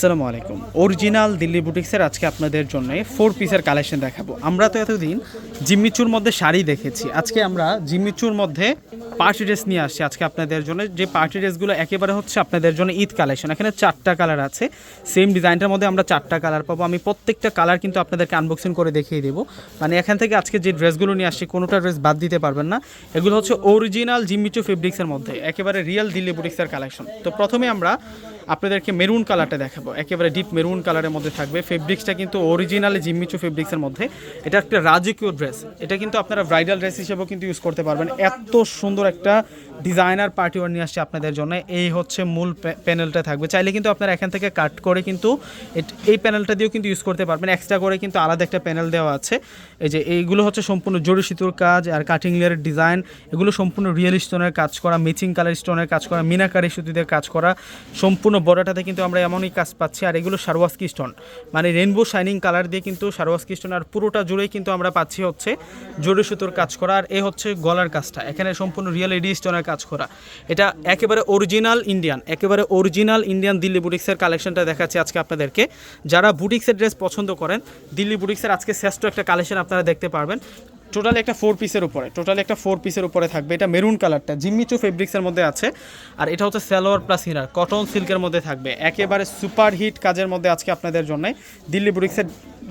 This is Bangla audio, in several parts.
আসসালামু আলাইকুম। অরিজিনাল দিল্লি বুটিক্সের আজকে আপনাদের জন্য ফোর পিসের কালেকশন দেখাবো। আমরা তো এতদিন জিম্মিচুর মধ্যে শাড়ি দেখেছি। আজকে আমরা জিম্মিচুর মধ্যে পার্টি ড্রেস নিয়ে আসছি আজকে আপনাদের জন্য। যে পার্টি ড্রেসগুলো একেবারে হচ্ছে আপনাদের জন্য ঈদ কালেকশন এখানে চারটা কালার আছে। সেম ডিজাইনটার মধ্যে আমরা চারটা কালার পাবো। আমি প্রত্যেকটা কালার কিন্তু আপনাদেরকে আনবক্সিং করে দেখিয়ে দেবো। মানে এখান থেকে আজকে যে ড্রেসগুলো নিয়ে আসছি, কোনোটা ড্রেস বাদ দিতে পারবেন না। এগুলো হচ্ছে অরিজিনাল জিম্মিচু ফেব্রিক্সের মধ্যে। একেবারে রিয়েল দিল্লি বুটিক্সের কালেকশন তো প্রথমে আমরা আপনাদেরকে মেরুন কালারটা দেখাবো। একেবারে ডিপ মেরুন কালারের মধ্যে থাকবে। ফেব্রিক্সটা কিন্তু অরিজিনাল জিম্মিচু ফেব্রিক্সের মধ্যে। এটা একটা রাজকীয় ড্রেস এটা কিন্তু আপনারা ব্রাইডাল ড্রেস হিসেবেও কিন্তু ইউজ করতে পারবেন। এত সুন্দর একটা ডিজাইনার পার্টি ওয়ার নিয়ে আসছে আপনাদের জন্য। এই হচ্ছে মূল প্যানেলটা থাকবে। চাইলে কিন্তু আপনারা এখান থেকে কাট করে কিন্তু এই প্যানেলটা দিয়েও কিন্তু ইউজ করতে পারবেন। এক্সট্রা করে কিন্তু আলাদা একটা প্যানেল দেওয়া আছে। এই যে এইগুলো হচ্ছে সম্পূর্ণ জরি সিতুর কাজ আর কাটিং লেয়ারের ডিজাইন এগুলো সম্পূর্ণ রিয়েল স্টোনের কাজ করা ম্যাচিং কালার স্টোনের কাজ করা, মিনাকারি সুতিদের কাজ করা। সম্পূর্ণ বড়টাতে কিন্তু আমরা এমনই কাজ পাচ্ছি, আর এগুলো সারওয়াস্কি স্টোন মানে রেনবো শাইনিং কালার দিয়ে কিন্তু সারওয়াস্কি স্টোন আর পুরোটা জুড়েই কিন্তু আমরা পাচ্ছি হচ্ছে জরি সুতোর কাজ করা, আর এ হচ্ছে গলার কাজটা। এখানে সম্পূর্ণ রিয়েল এডি স্টোনের কাজ করা। এটা একেবারে অরিজিনাল ইন্ডিয়ান, একেবারে অরিজিনাল ইন্ডিয়ান দিল্লি বুটিক্সের কালেকশনটা দেখাচ্ছি আজকে আপনাদেরকে। যারা বুটিক্সের ড্রেস পছন্দ করেন, দিল্লি বুটিক্সের আজকে শ্রেষ্ঠ একটা কালেকশন আপনারা দেখতে পারবেন। টোটালি একটা ফোর পিসের উপরে টোটালি একটা ফোর পিসের উপরে থাকবে। এটা মেরুন কালারটা জিম্মিচু ফেব্রিক্সের মধ্যে আছে। আর এটা হচ্ছে স্যালোয়ার প্লাস হিরার কটন সিল্কের মধ্যে থাকবে। একেবারে সুপার হিট কাজের মধ্যে আজকে আপনাদের জন্য দিল্লি বুটিক্সের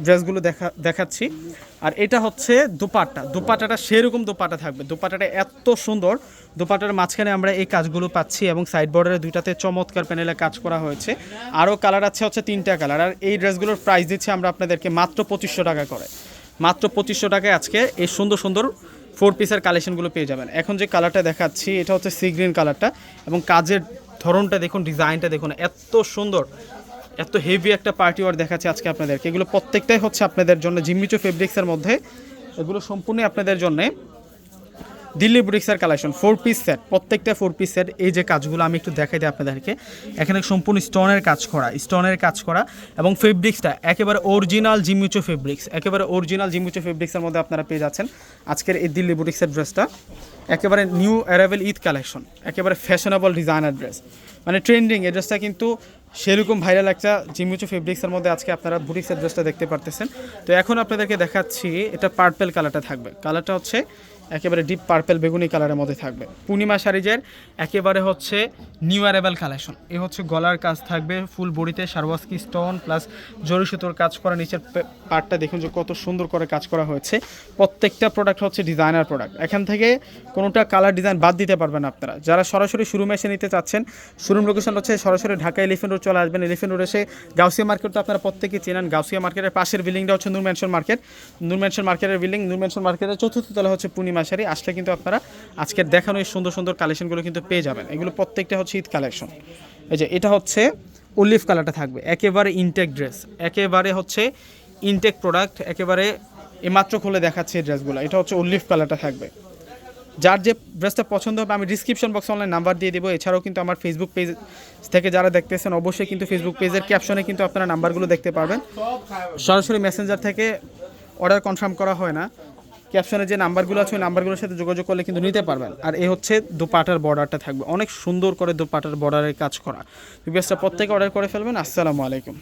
ড্রেসগুলো দেখা, দেখাচ্ছি। আর এটা হচ্ছে দুপাট্টা, দুপাট্টাটা সেরকম দুপাট্টা থাকবে। দুপাট্টাটা এত সুন্দর, দুপাট্টার মাঝখানে আমরা এই কাজগুলো পাচ্ছি এবং সাইড বর্ডারের দুইটাতে চমৎকার প্যানেলে কাজ করা হয়েছে। আরও কালার আছে হচ্ছে তিনটা কালার আর এই ড্রেসগুলোর প্রাইস দিচ্ছে আমরা আপনাদেরকে মাত্র পঁচিশশো টাকা করে। মাত্র পঁচিশশো টাকায় আজকে এই সুন্দর সুন্দর ফোর পিসের কালেকশনগুলো পেয়ে যাবেন। এখন যে কালারটা দেখাচ্ছি, এটা হচ্ছে সি গ্রিন কালারটা এবং কাজের ধরনটা দেখুন, ডিজাইনটা দেখুন, এত সুন্দর, এত হেভি একটা পার্টি ওয়ার দেখাচ্ছে আজকে আপনাদেরকে। এগুলো প্রত্যেকটাই হচ্ছে আপনাদের জন্য জিম্মিচো ফেব্রিক্সের মধ্যে। এগুলো সম্পূর্ণই আপনাদের জন্য। দিল্লি বুটিক্সের কালেকশন ফোর পিস সেট প্রত্যেকটা ফোর পিস সেট এই যে কাজগুলো আমি একটু দেখাই দিই আপনাদেরকে, এখানে সম্পূর্ণ স্টোনের কাজ করা স্টোনের কাজ করা এবং ফেব্রিক্সটা একেবারে অরিজিনাল জিমিচো ফেব্রিক্স একেবারে অরিজিনাল জিমিচো ফেব্রিক্সের মধ্যে আপনারা পেয়ে যাচ্ছেন আজকের এই দিল্লি বুটিক্সের ড্রেসটা একেবারে নিউ অ্যারাইভেল ঈদ কালেকশন একেবারে ফ্যাশনেবল ডিজাইনার ড্রেস মানে ট্রেন্ডিং এই ড্রেসটা কিন্তু সেরকম ভাইরাল একটা জিমিচু ফেব্রিক্সের মধ্যে আজকে আপনারা বুটিক্সের ড্রেসটা দেখতে পারতেছেন। তো এখন আপনাদেরকে দেখাচ্ছি, এটা পার্পেল কালারটা থাকবে। কালারটা হচ্ছে একেবারে ডিপ পার্পেল বেগুনি কালারের মধ্যে থাকবে। পূর্ণিমা শাড়িজের একেবারে হচ্ছে নিউ অ্যারেবেল কালেকশন এ হচ্ছে গলার কাজ থাকবে, ফুল বডিতে সারওয়াস্কি স্টোন প্লাস জরি সুতোর কাজ করা নিচের পার্টটা দেখুন যে কত সুন্দর করে কাজ করা হয়েছে। প্রত্যেকটা প্রোডাক্ট হচ্ছে ডিজাইনার প্রোডাক্ট এখান থেকে কোনোটা কালার ডিজাইন বাদ দিতে পারবেন আপনারা। যারা সরাসরি শোরুমে এসে নিতে চাচ্ছেন শোরুম লোকেশন হচ্ছে সরাসরি ঢাকা এলিফেন্ট রোড চলে আসবেন। এলিফেন্ট রোড এসে গাউসিয়া মার্কেট তো আপনারা প্রত্যেকেই চেনেন। গাউসিয়া মার্কেটের পাশের বিল্ডিংটা হচ্ছে নূর মার্কেট নূর মার্কেটের বিল্ডিং নূর মার্কেটের চতুর্থ তলা হচ্ছে পূর্ণিমা শাড়ি আসলে কিন্তু আপনারা আজকের দেখানো এই সুন্দর সুন্দর কালেকশনগুলো কিন্তু পেয়ে যাবেন। এগুলো প্রত্যেকটা হচ্ছে ঈদ কালেকশন এই যে, এটা হচ্ছে অলিভ কালারটা থাকবে। একেবারে ইনটেক ড্রেস একেবারে হচ্ছে ইনটেক প্রোডাক্ট একেবারে এমাত্র খুলে দেখাচ্ছে এই ড্রেসগুলো এটা হচ্ছে অলিভ কালারটা থাকবে। যার যে ড্রেসটা পছন্দ হবে, আমি ডিসক্রিপশন বক্সে অনলাইন নাম্বার দিয়ে দেবো। এছাড়াও কিন্তু আমার ফেসবুক পেজ থেকে যারা দেখতেছেন, অবশ্যই কিন্তু ফেসবুক পেজের ক্যাপশনে কিন্তু আপনারা নাম্বারগুলো দেখতে পারবেন। সরাসরি মেসেঞ্জার থেকে অর্ডার কনফার্ম করা হয় না। ক্যাপশনে যে নাম্বারগুলো আছে, ওই নাম্বারগুলোর সাথে যোগাযোগ করলে কিন্তু নিতে পারবেন। আর এ হচ্ছে দুপাটার বর্ডারটা থাকবে। অনেক সুন্দর করে দুপাটার বর্ডারের কাজ করা। রিকোয়েস্টটা প্রত্যেকে অর্ডার করে ফেলবেন। আসসালামু আলাইকুম।